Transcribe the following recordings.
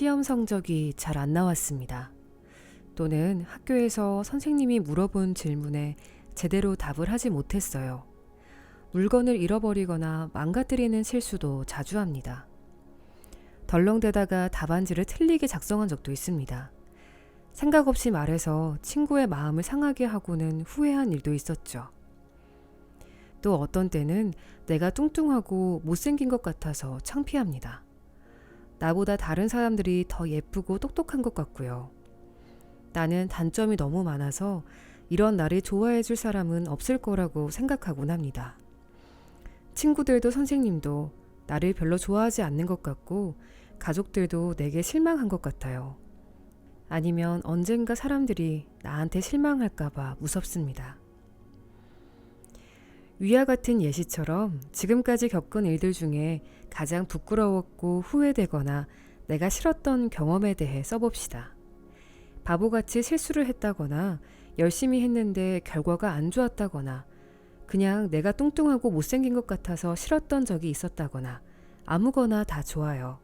시험 성적이 잘 안 나왔습니다. 또는 학교에서 선생님이 물어본 질문에 제대로 답을 하지 못했어요. 물건을 잃어버리거나 망가뜨리는 실수도 자주 합니다. 덜렁대다가 답안지를 틀리게 작성한 적도 있습니다. 생각 없이 말해서 친구의 마음을 상하게 하고는 후회한 일도 있었죠. 또 어떤 때는 내가 뚱뚱하고 못생긴 것 같아서 창피합니다. 나보다 다른 사람들이 더 예쁘고 똑똑한 것 같고요. 나는 단점이 너무 많아서 이런 나를 좋아해 줄 사람은 없을 거라고 생각하곤 합니다. 친구들도 선생님도 나를 별로 좋아하지 않는 것 같고 가족들도 내게 실망한 것 같아요. 아니면 언젠가 사람들이 나한테 실망할까봐 무섭습니다. 위와 같은 예시처럼 지금까지 겪은 일들 중에 가장 부끄러웠고 후회되거나 내가 싫었던 경험에 대해 써봅시다. 바보같이 실수를 했다거나 열심히 했는데 결과가 안 좋았다거나 그냥 내가 뚱뚱하고 못생긴 것 같아서 싫었던 적이 있었다거나 아무거나 다 좋아요.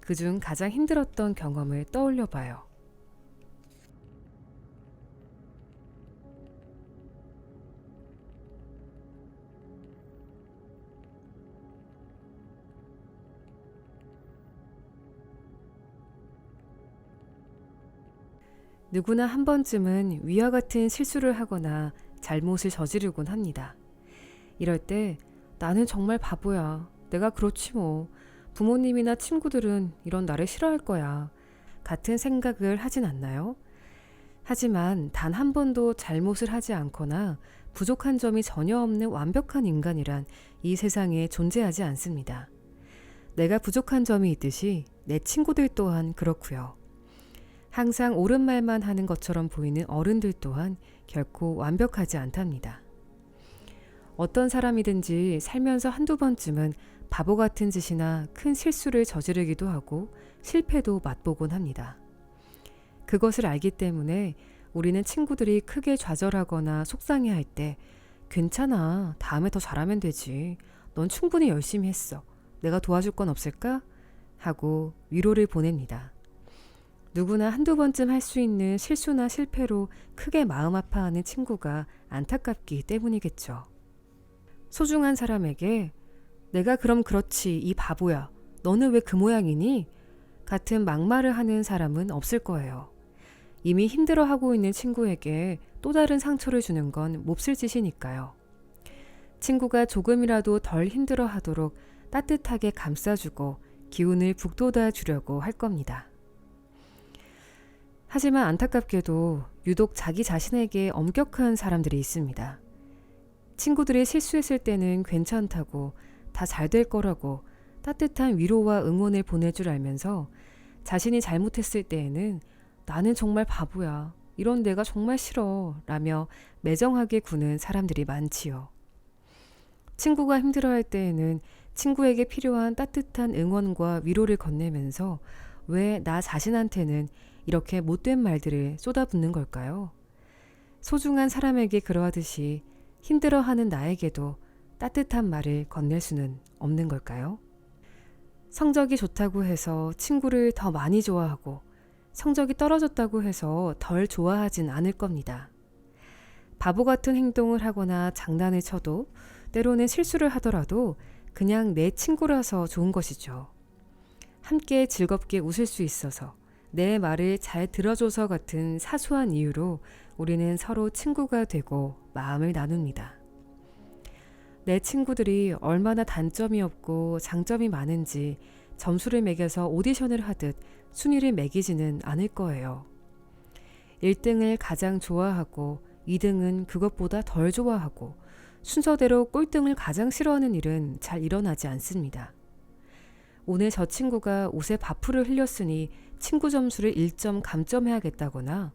그중 가장 힘들었던 경험을 떠올려 봐요. 누구나 한 번쯤은 위와 같은 실수를 하거나 잘못을 저지르곤 합니다. 이럴 때 나는 정말 바보야. 내가 그렇지 뭐. 부모님이나 친구들은 이런 나를 싫어할 거야. 같은 생각을 하진 않나요? 하지만 단 한 번도 잘못을 하지 않거나 부족한 점이 전혀 없는 완벽한 인간이란 이 세상에 존재하지 않습니다. 내가 부족한 점이 있듯이 내 친구들 또한 그렇고요. 항상 옳은 말만 하는 것처럼 보이는 어른들 또한 결코 완벽하지 않답니다. 어떤 사람이든지 살면서 한두 번쯤은 바보 같은 짓이나 큰 실수를 저지르기도 하고 실패도 맛보곤 합니다. 그것을 알기 때문에 우리는 친구들이 크게 좌절하거나 속상해 할 때 괜찮아. 다음에 더 잘하면 되지. 넌 충분히 열심히 했어. 내가 도와줄 건 없을까? 하고 위로를 보냅니다. 누구나 한두 번쯤 할 수 있는 실수나 실패로 크게 마음 아파하는 친구가 안타깝기 때문이겠죠. 소중한 사람에게 내가 그럼 그렇지 이 바보야. 너는 왜 그 모양이니? 같은 막말을 하는 사람은 없을 거예요. 이미 힘들어하고 있는 친구에게 또 다른 상처를 주는 건 몹쓸 짓이니까요. 친구가 조금이라도 덜 힘들어 하도록 따뜻하게 감싸주고 기운을 북돋아 주려고 할 겁니다. 하지만 안타깝게도 유독 자기 자신에게 엄격한 사람들이 있습니다. 친구들이 실수했을 때는 괜찮다고 다 잘 될 거라고 따뜻한 위로와 응원을 보내줄 알면서 자신이 잘못했을 때에는 나는 정말 바보야. 이런 내가 정말 싫어. 라며 매정하게 구는 사람들이 많지요. 친구가 힘들어할 때에는 친구에게 필요한 따뜻한 응원과 위로를 건네면서 왜 나 자신한테는 이렇게 못된 말들을 쏟아붓는 걸까요? 소중한 사람에게 그러하듯이 힘들어하는 나에게도 따뜻한 말을 건넬 수는 없는 걸까요? 성적이 좋다고 해서 친구를 더 많이 좋아하고 성적이 떨어졌다고 해서 덜 좋아하진 않을 겁니다. 바보 같은 행동을 하거나 장난을 쳐도 때로는 실수를 하더라도 그냥 내 친구라서 좋은 것이죠. 함께 즐겁게 웃을 수 있어서 내 말을 잘 들어줘서 같은 사소한 이유로 우리는 서로 친구가 되고 마음을 나눕니다. 내 친구들이 얼마나 단점이 없고 장점이 많은지 점수를 매겨서 오디션을 하듯 순위를 매기지는 않을 거예요. 1등을 가장 좋아하고 2등은 그것보다 덜 좋아하고 순서대로 꼴등을 가장 싫어하는 일은 잘 일어나지 않습니다. 오늘 저 친구가 옷에 밥풀을 흘렸으니 친구 점수를 1점 감점해야겠다거나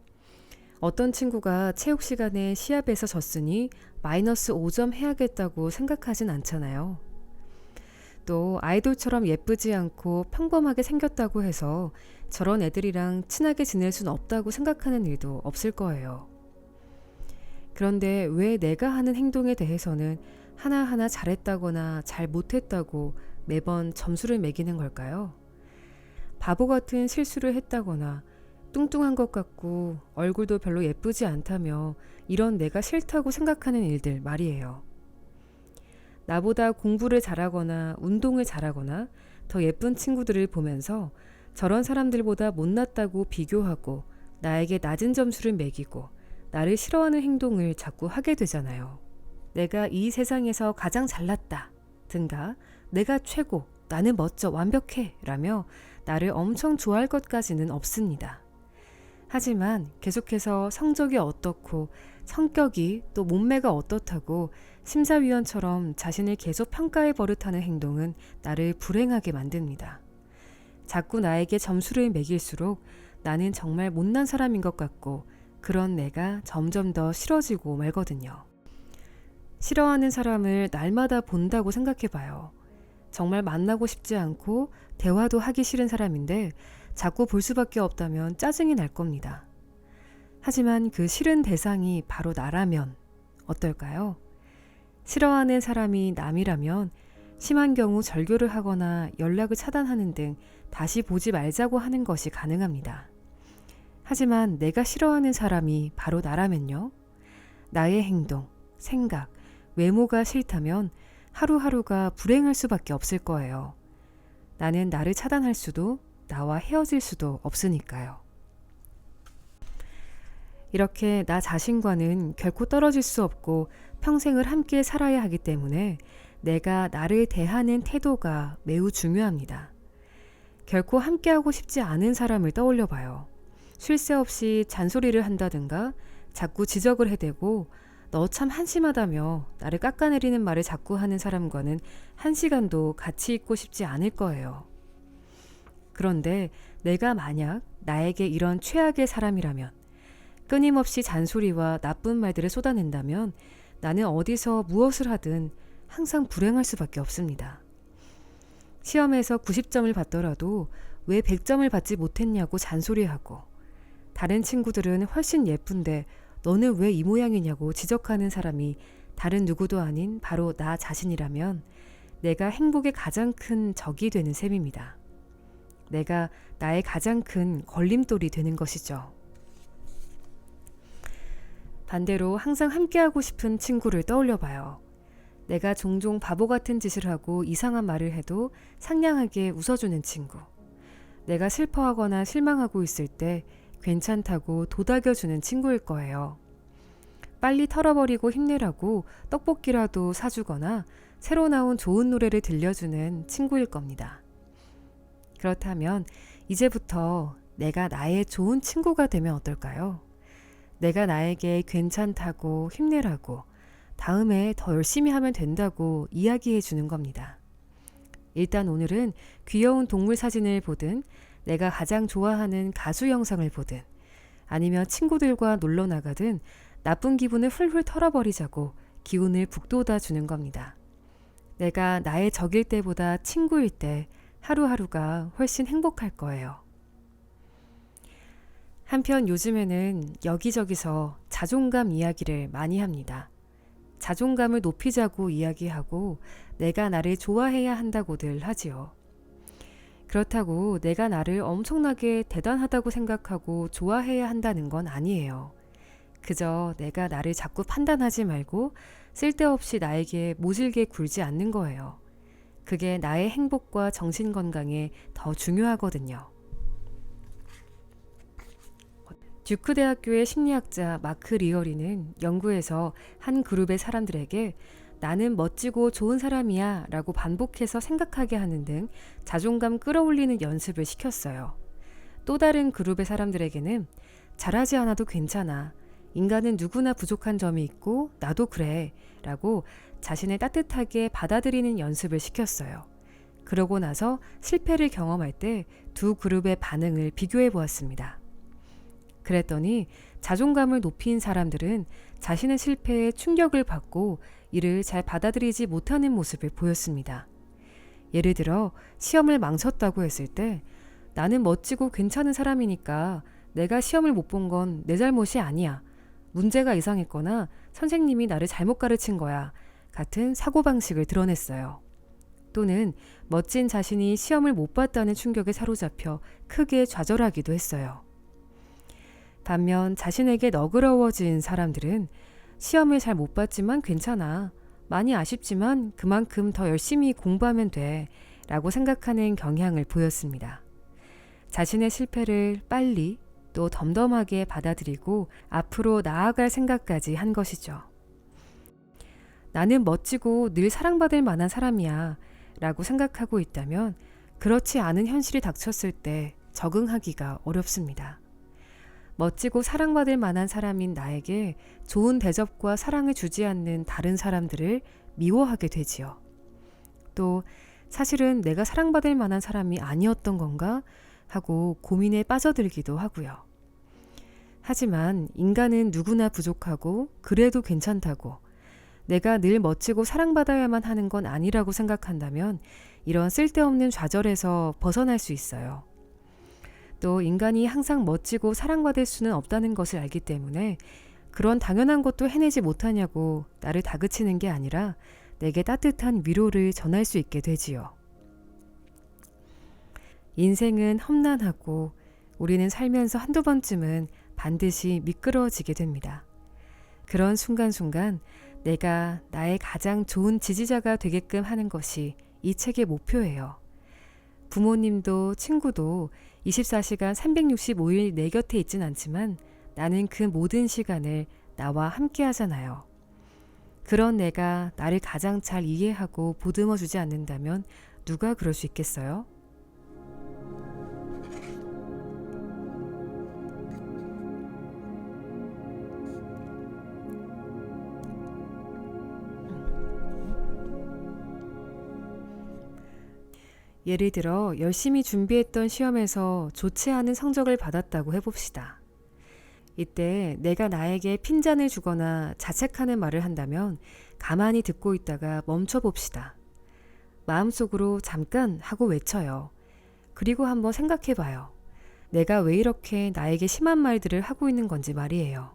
어떤 친구가 체육 시간에 시합에서 졌으니 마이너스 5점 해야겠다고 생각하진 않잖아요. 또 아이돌처럼 예쁘지 않고 평범하게 생겼다고 해서 저런 애들이랑 친하게 지낼 순 없다고 생각하는 일도 없을 거예요. 그런데 왜 내가 하는 행동에 대해서는 하나하나 잘했다거나 잘 못했다고 매번 점수를 매기는 걸까요? 바보 같은 실수를 했다거나 뚱뚱한 것 같고 얼굴도 별로 예쁘지 않다며 이런 내가 싫다고 생각하는 일들 말이에요. 나보다 공부를 잘하거나 운동을 잘하거나 더 예쁜 친구들을 보면서 저런 사람들보다 못났다고 비교하고 나에게 낮은 점수를 매기고 나를 싫어하는 행동을 자꾸 하게 되잖아요. 내가 이 세상에서 가장 잘났다 든가 내가 최고 나는 멋져 완벽해 라며 나를 엄청 좋아할 것까지는 없습니다. 하지만 계속해서 성적이 어떻고 성격이 또 몸매가 어떻다고 심사위원처럼 자신을 계속 평가해 버릇하는 행동은 나를 불행하게 만듭니다. 자꾸 나에게 점수를 매길수록 나는 정말 못난 사람인 것 같고 그런 내가 점점 더 싫어지고 말거든요. 싫어하는 사람을 날마다 본다고 생각해 봐요. 정말 만나고 싶지 않고 대화도 하기 싫은 사람인데 자꾸 볼 수밖에 없다면 짜증이 날 겁니다. 하지만 그 싫은 대상이 바로 나라면 어떨까요? 싫어하는 사람이 남이라면 심한 경우 절교를 하거나 연락을 차단하는 등 다시 보지 말자고 하는 것이 가능합니다. 하지만 내가 싫어하는 사람이 바로 나라면요. 나의 행동, 생각, 외모가 싫다면 하루하루가 불행할 수밖에 없을 거예요. 나는 나를 차단할 수도 나와 헤어질 수도 없으니까요. 이렇게 나 자신과는 결코 떨어질 수 없고 평생을 함께 살아야 하기 때문에 내가 나를 대하는 태도가 매우 중요합니다. 결코 함께하고 싶지 않은 사람을 떠올려 봐요. 쉴 새 없이 잔소리를 한다든가 자꾸 지적을 해대고 너 참 한심하다며 나를 깎아내리는 말을 자꾸 하는 사람과는 한 시간도 같이 있고 싶지 않을 거예요. 그런데 내가 만약 나에게 이런 최악의 사람이라면 끊임없이 잔소리와 나쁜 말들을 쏟아낸다면 나는 어디서 무엇을 하든 항상 불행할 수밖에 없습니다. 시험에서 90점을 받더라도 왜 100점을 받지 못했냐고 잔소리하고 다른 친구들은 훨씬 예쁜데 너는 왜 이 모양이냐고 지적하는 사람이 다른 누구도 아닌 바로 나 자신이라면 내가 행복의 가장 큰 적이 되는 셈입니다. 내가 나의 가장 큰 걸림돌이 되는 것이죠. 반대로 항상 함께하고 싶은 친구를 떠올려 봐요. 내가 종종 바보 같은 짓을 하고 이상한 말을 해도 상냥하게 웃어주는 친구. 내가 슬퍼하거나 실망하고 있을 때 괜찮다고 도닥여주는 친구일 거예요. 빨리 털어버리고 힘내라고 떡볶이라도 사주거나 새로 나온 좋은 노래를 들려주는 친구일 겁니다. 그렇다면 이제부터 내가 나의 좋은 친구가 되면 어떨까요? 내가 나에게 괜찮다고 힘내라고 다음에 더 열심히 하면 된다고 이야기해 주는 겁니다. 일단 오늘은 귀여운 동물 사진을 보든 내가 가장 좋아하는 가수 영상을 보든 아니면 친구들과 놀러 나가든 나쁜 기분을 훌훌 털어버리자고 기운을 북돋아 주는 겁니다. 내가 나의 적일 때보다 친구일 때 하루하루가 훨씬 행복할 거예요. 한편 요즘에는 여기저기서 자존감 이야기를 많이 합니다. 자존감을 높이자고 이야기하고 내가 나를 좋아해야 한다고들 하지요. 그렇다고 내가 나를 엄청나게 대단하다고 생각하고 좋아해야 한다는 건 아니에요. 그저 내가 나를 자꾸 판단하지 말고 쓸데없이 나에게 모질게 굴지 않는 거예요. 그게 나의 행복과 정신 건강에 더 중요하거든요. 듀크 대학교의 심리학자 마크 리어리는 연구에서 한 그룹의 사람들에게 나는 멋지고 좋은 사람이야 라고 반복해서 생각하게 하는 등 자존감 끌어올리는 연습을 시켰어요. 또 다른 그룹의 사람들에게는 잘하지 않아도 괜찮아. 인간은 누구나 부족한 점이 있고 나도 그래. 라고 자신을 따뜻하게 받아들이는 연습을 시켰어요. 그러고 나서 실패를 경험할 때 두 그룹의 반응을 비교해 보았습니다. 그랬더니 자존감을 높인 사람들은 자신의 실패에 충격을 받고 이를 잘 받아들이지 못하는 모습을 보였습니다. 예를 들어 시험을 망쳤다고 했을 때 나는 멋지고 괜찮은 사람이니까 내가 시험을 못 본 건 내 잘못이 아니야. 문제가 이상했거나 선생님이 나를 잘못 가르친 거야. 같은 사고방식을 드러냈어요. 또는 멋진 자신이 시험을 못 봤다는 충격에 사로잡혀 크게 좌절하기도 했어요. 반면 자신에게 너그러워진 사람들은 시험을 잘 못 봤지만 괜찮아. 많이 아쉽지만 그만큼 더 열심히 공부하면 돼. 라고 생각하는 경향을 보였습니다. 자신의 실패를 빨리 또 덤덤하게 받아들이고 앞으로 나아갈 생각까지 한 것이죠. 나는 멋지고 늘 사랑받을 만한 사람이야. 라고 생각하고 있다면 그렇지 않은 현실이 닥쳤을 때 적응하기가 어렵습니다. 멋지고 사랑받을 만한 사람인 나에게 좋은 대접과 사랑을 주지 않는 다른 사람들을 미워하게 되지요. 또 사실은 내가 사랑받을 만한 사람이 아니었던 건가 하고 고민에 빠져들기도 하고요. 하지만 인간은 누구나 부족하고 그래도 괜찮다고 내가 늘 멋지고 사랑받아야만 하는 건 아니라고 생각한다면 이런 쓸데없는 좌절에서 벗어날 수 있어요. 또 인간이 항상 멋지고 사랑받을 수는 없다는 것을 알기 때문에 그런 당연한 것도 해내지 못하냐고 나를 다그치는 게 아니라 내게 따뜻한 위로를 전할 수 있게 되지요. 인생은 험난하고 우리는 살면서 한두 번쯤은 반드시 미끄러지게 됩니다. 그런 순간순간 내가 나의 가장 좋은 지지자가 되게끔 하는 것이 이 책의 목표예요. 부모님도 친구도 24시간 365일 내 곁에 있진 않지만 나는 그 모든 시간을 나와 함께 하잖아요. 그런 내가 나를 가장 잘 이해하고 보듬어 주지 않는다면 누가 그럴 수 있겠어요? 예를 들어 열심히 준비했던 시험에서 좋지 않은 성적을 받았다고 해봅시다. 이때 내가 나에게 핀잔을 주거나 자책하는 말을 한다면 가만히 듣고 있다가 멈춰봅시다. 마음속으로 잠깐 하고 외쳐요. 그리고 한번 생각해 봐요. 내가 왜 이렇게 나에게 심한 말들을 하고 있는 건지 말이에요.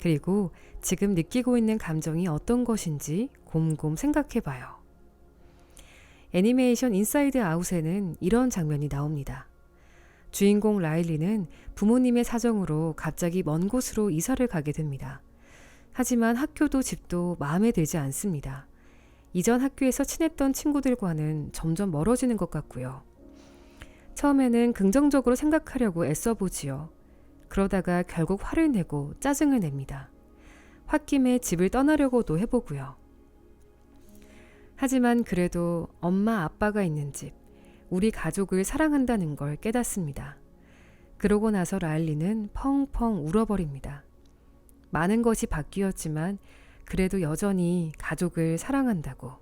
그리고 지금 느끼고 있는 감정이 어떤 것인지 곰곰 생각해 봐요. 애니메이션 인사이드 아웃에는 이런 장면이 나옵니다. 주인공 라일리는 부모님의 사정으로 갑자기 먼 곳으로 이사를 가게 됩니다. 하지만 학교도 집도 마음에 들지 않습니다. 이전 학교에서 친했던 친구들과는 점점 멀어지는 것 같고요. 처음에는 긍정적으로 생각하려고 애써보지요. 그러다가 결국 화를 내고 짜증을 냅니다. 홧김에 집을 떠나려고도 해보고요. 하지만 그래도 엄마 아빠가 있는 집, 우리 가족을 사랑한다는 걸 깨닫습니다. 그러고 나서 라일리는 펑펑 울어버립니다. 많은 것이 바뀌었지만 그래도 여전히 가족을 사랑한다고.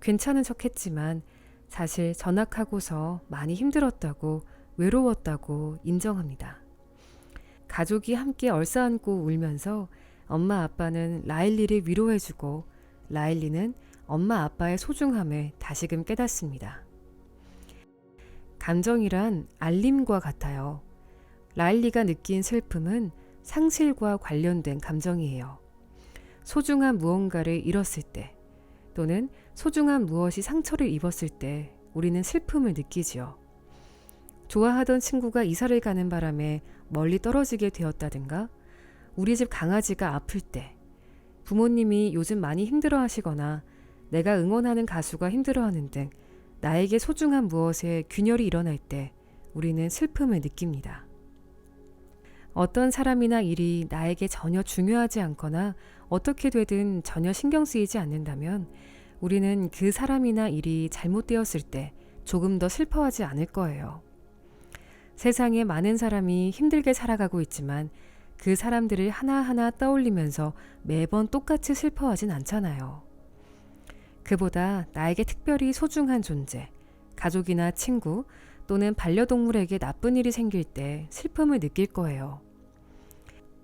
괜찮은 척 했지만 사실 전학하고서 많이 힘들었다고 외로웠다고 인정합니다. 가족이 함께 얼싸안고 울면서 엄마 아빠는 라일리를 위로해주고 라일리는 엄마 아빠의 소중함을 다시금 깨닫습니다. 감정이란 알림과 같아요. 라일리가 느낀 슬픔은 상실과 관련된 감정이에요. 소중한 무언가를 잃었을 때 또는 소중한 무엇이 상처를 입었을 때 우리는 슬픔을 느끼지요. 좋아하던 친구가 이사를 가는 바람에 멀리 떨어지게 되었다든가 우리 집 강아지가 아플 때 부모님이 요즘 많이 힘들어 하시거나 내가 응원하는 가수가 힘들어하는 등 나에게 소중한 무엇에 균열이 일어날 때 우리는 슬픔을 느낍니다. 어떤 사람이나 일이 나에게 전혀 중요하지 않거나 어떻게 되든 전혀 신경 쓰이지 않는다면 우리는 그 사람이나 일이 잘못되었을 때 조금 더 슬퍼하지 않을 거예요. 세상에 많은 사람이 힘들게 살아가고 있지만 그 사람들을 하나하나 떠올리면서 매번 똑같이 슬퍼하진 않잖아요. 그보다 나에게 특별히 소중한 존재, 가족이나 친구 또는 반려동물에게 나쁜 일이 생길 때 슬픔을 느낄 거예요.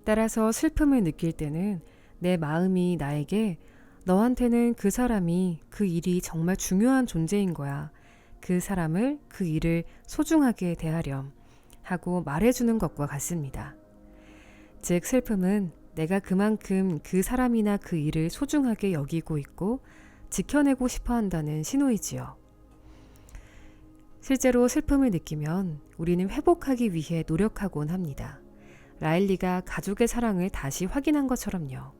따라서 슬픔을 느낄 때는 내 마음이 나에게 너한테는 그 사람이 그 일이 정말 중요한 존재인 거야. 그 사람을 그 일을 소중하게 대하렴 하고 말해주는 것과 같습니다. 즉, 슬픔은 내가 그만큼 그 사람이나 그 일을 소중하게 여기고 있고 지켜내고 싶어 한다는 신호이지요. 실제로 슬픔을 느끼면 우리는 회복하기 위해 노력하곤 합니다. 라일리가 가족의 사랑을 다시 확인한 것처럼요.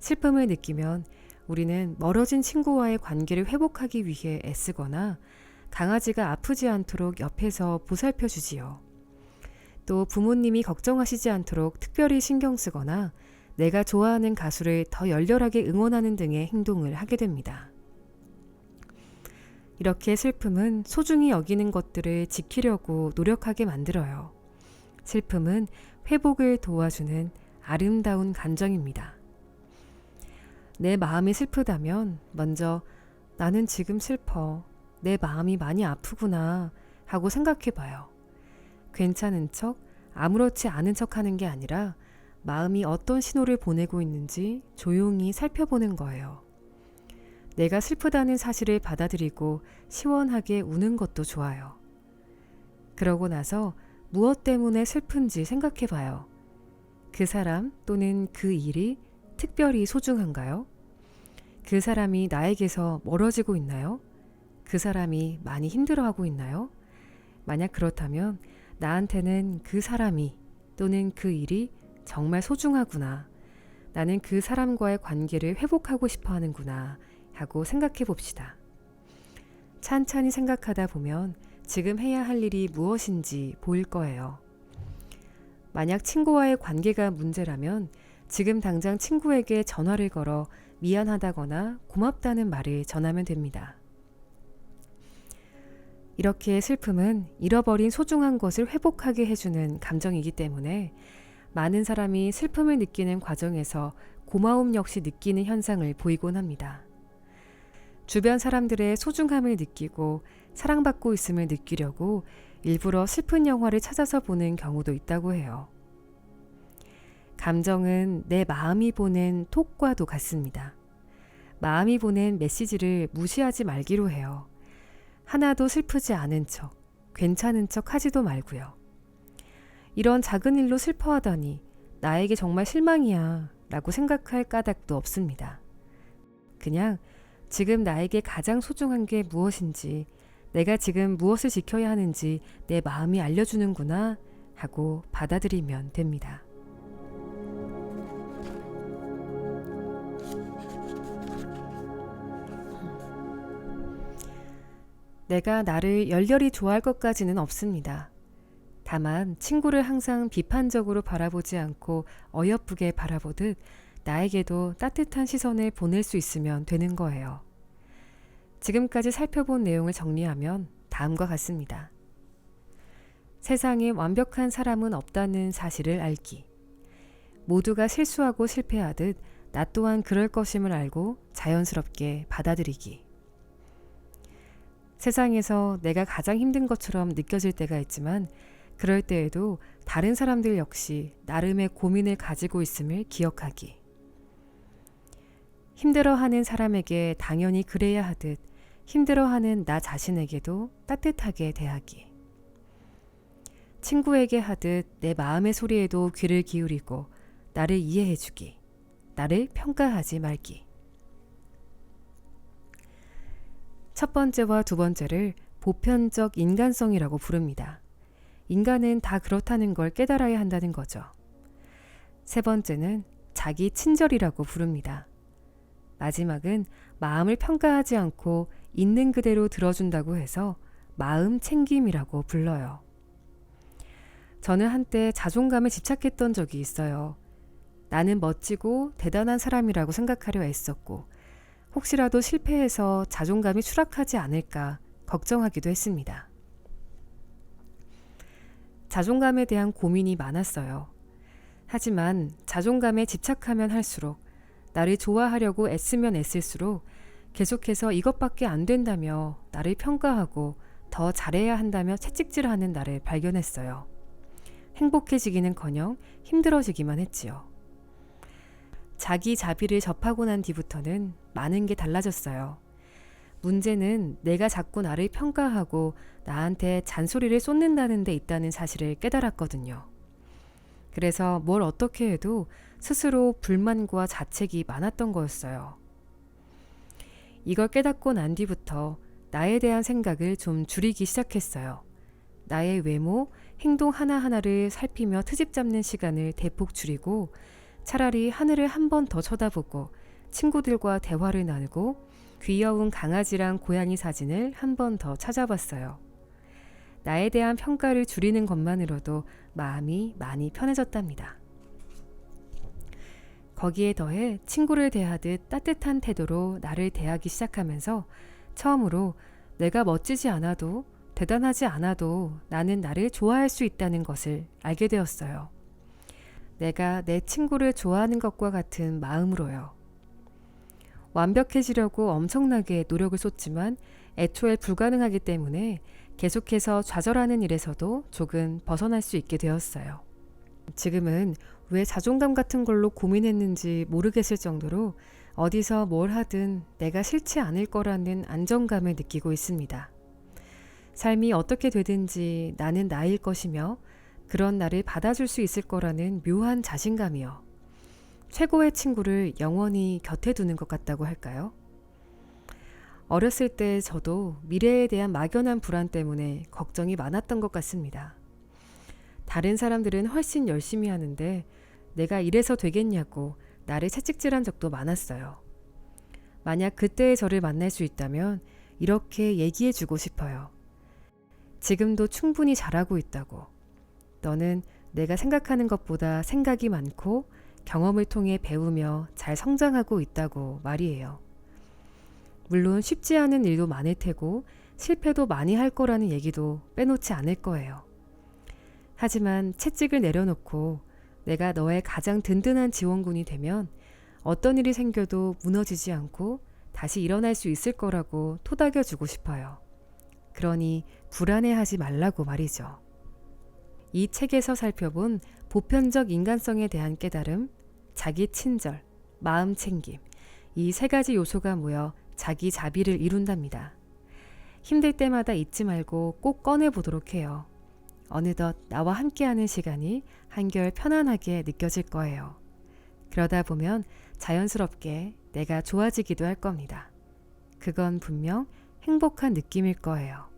슬픔을 느끼면 우리는 멀어진 친구와의 관계를 회복하기 위해 애쓰거나 강아지가 아프지 않도록 옆에서 보살펴 주지요. 또 부모님이 걱정하시지 않도록 특별히 신경 쓰거나 내가 좋아하는 가수를 더 열렬하게 응원하는 등의 행동을 하게 됩니다. 이렇게 슬픔은 소중히 여기는 것들을 지키려고 노력하게 만들어요. 슬픔은 회복을 도와주는 아름다운 감정입니다. 내 마음이 슬프다면 먼저 나는 지금 슬퍼. 내 마음이 많이 아프구나 하고 생각해 봐요. 괜찮은 척, 아무렇지 않은 척 하는 게 아니라 마음이 어떤 신호를 보내고 있는지 조용히 살펴보는 거예요. 내가 슬프다는 사실을 받아들이고 시원하게 우는 것도 좋아요. 그러고 나서 무엇 때문에 슬픈지 생각해 봐요. 그 사람 또는 그 일이 특별히 소중한가요? 그 사람이 나에게서 멀어지고 있나요? 그 사람이 많이 힘들어하고 있나요? 만약 그렇다면 나한테는 그 사람이 또는 그 일이 정말 소중하구나. 나는 그 사람과의 관계를 회복하고 싶어 하는구나. 하고 생각해 봅시다. 찬찬히 생각하다 보면 지금 해야 할 일이 무엇인지 보일 거예요. 만약 친구와의 관계가 문제라면 지금 당장 친구에게 전화를 걸어 미안하다거나 고맙다는 말을 전하면 됩니다. 이렇게 슬픔은 잃어버린 소중한 것을 회복하게 해주는 감정이기 때문에 많은 사람이 슬픔을 느끼는 과정에서 고마움 역시 느끼는 현상을 보이곤 합니다. 주변 사람들의 소중함을 느끼고 사랑받고 있음을 느끼려고 일부러 슬픈 영화를 찾아서 보는 경우도 있다고 해요. 감정은 내 마음이 보낸 톡과도 같습니다. 마음이 보낸 메시지를 무시하지 말기로 해요. 하나도 슬프지 않은 척, 괜찮은 척 하지도 말고요. 이런 작은 일로 슬퍼하다니 나에게 정말 실망이야 라고 생각할 까닭도 없습니다. 그냥 지금 나에게 가장 소중한 게 무엇인지, 내가 지금 무엇을 지켜야 하는지 내 마음이 알려주는구나 하고 받아들이면 됩니다. 내가 나를 열렬히 좋아할 것까지는 없습니다. 다만 친구를 항상 비판적으로 바라보지 않고 어여쁘게 바라보듯 나에게도 따뜻한 시선을 보낼 수 있으면 되는 거예요. 지금까지 살펴본 내용을 정리하면 다음과 같습니다. 세상에 완벽한 사람은 없다는 사실을 알기. 모두가 실수하고 실패하듯 나 또한 그럴 것임을 알고 자연스럽게 받아들이기. 세상에서 내가 가장 힘든 것처럼 느껴질 때가 있지만 그럴 때에도 다른 사람들 역시 나름의 고민을 가지고 있음을 기억하기. 힘들어하는 사람에게 당연히 그래야 하듯 힘들어하는 나 자신에게도 따뜻하게 대하기. 친구에게 하듯 내 마음의 소리에도 귀를 기울이고 나를 이해해주기. 나를 평가하지 말기. 첫 번째와 두 번째를 보편적 인간성이라고 부릅니다. 인간은 다 그렇다는 걸 깨달아야 한다는 거죠. 세 번째는 자기 친절이라고 부릅니다. 마지막은 마음을 평가하지 않고 있는 그대로 들어준다고 해서 마음 챙김이라고 불러요. 저는 한때 자존감에 집착했던 적이 있어요. 나는 멋지고 대단한 사람이라고 생각하려 애썼고, 혹시라도 실패해서 자존감이 추락하지 않을까 걱정하기도 했습니다. 자존감에 대한 고민이 많았어요. 하지만 자존감에 집착하면 할수록 나를 좋아하려고 애쓰면 애쓸수록 계속해서 이것밖에 안 된다며 나를 평가하고 더 잘해야 한다며 채찍질하는 나를 발견했어요. 행복해지기는 커녕 힘들어지기만 했지요. 자기 자비를 접하고 난 뒤부터는 많은 게 달라졌어요. 문제는 내가 자꾸 나를 평가하고 나한테 잔소리를 쏟는다는 데 있다는 사실을 깨달았거든요. 그래서 뭘 어떻게 해도 스스로 불만과 자책이 많았던 거였어요. 이걸 깨닫고 난 뒤부터 나에 대한 생각을 좀 줄이기 시작했어요. 나의 외모, 행동 하나하나를 살피며 트집 잡는 시간을 대폭 줄이고 차라리 하늘을 한 번 더 쳐다보고 친구들과 대화를 나누고 귀여운 강아지랑 고양이 사진을 한 번 더 찾아봤어요. 나에 대한 평가를 줄이는 것만으로도 마음이 많이 편해졌답니다. 거기에 더해 친구를 대하듯 따뜻한 태도로 나를 대하기 시작하면서 처음으로 내가 멋지지 않아도 대단하지 않아도 나는 나를 좋아할 수 있다는 것을 알게 되었어요. 내가 내 친구를 좋아하는 것과 같은 마음으로요. 완벽해지려고 엄청나게 노력을 쏟지만 애초에 불가능하기 때문에 계속해서 좌절하는 일에서도 조금 벗어날 수 있게 되었어요. 지금은 왜 자존감 같은 걸로 고민했는지 모르겠을 정도로 어디서 뭘 하든 내가 싫지 않을 거라는 안정감을 느끼고 있습니다. 삶이 어떻게 되든지 나는 나일 것이며 그런 나를 받아줄 수 있을 거라는 묘한 자신감이요. 최고의 친구를 영원히 곁에 두는 것 같다고 할까요? 어렸을 때 저도 미래에 대한 막연한 불안 때문에 걱정이 많았던 것 같습니다. 다른 사람들은 훨씬 열심히 하는데 내가 이래서 되겠냐고 나를 채찍질한 적도 많았어요. 만약 그때의 저를 만날 수 있다면 이렇게 얘기해 주고 싶어요. 지금도 충분히 잘하고 있다고. 너는 내가 생각하는 것보다 생각이 많고 경험을 통해 배우며 잘 성장하고 있다고 말이에요. 물론 쉽지 않은 일도 많을 테고 실패도 많이 할 거라는 얘기도 빼놓지 않을 거예요. 하지만 채찍을 내려놓고 내가 너의 가장 든든한 지원군이 되면 어떤 일이 생겨도 무너지지 않고 다시 일어날 수 있을 거라고 토닥여 주고 싶어요. 그러니 불안해하지 말라고 말이죠. 이 책에서 살펴본 보편적 인간성에 대한 깨달음, 자기 친절, 마음 챙김, 이 세 가지 요소가 모여 자기 자비를 이룬답니다. 힘들 때마다 잊지 말고 꼭 꺼내 보도록 해요. 어느덧 나와 함께하는 시간이 한결 편안하게 느껴질 거예요. 그러다 보면 자연스럽게 내가 좋아지기도 할 겁니다. 그건 분명 행복한 느낌일 거예요.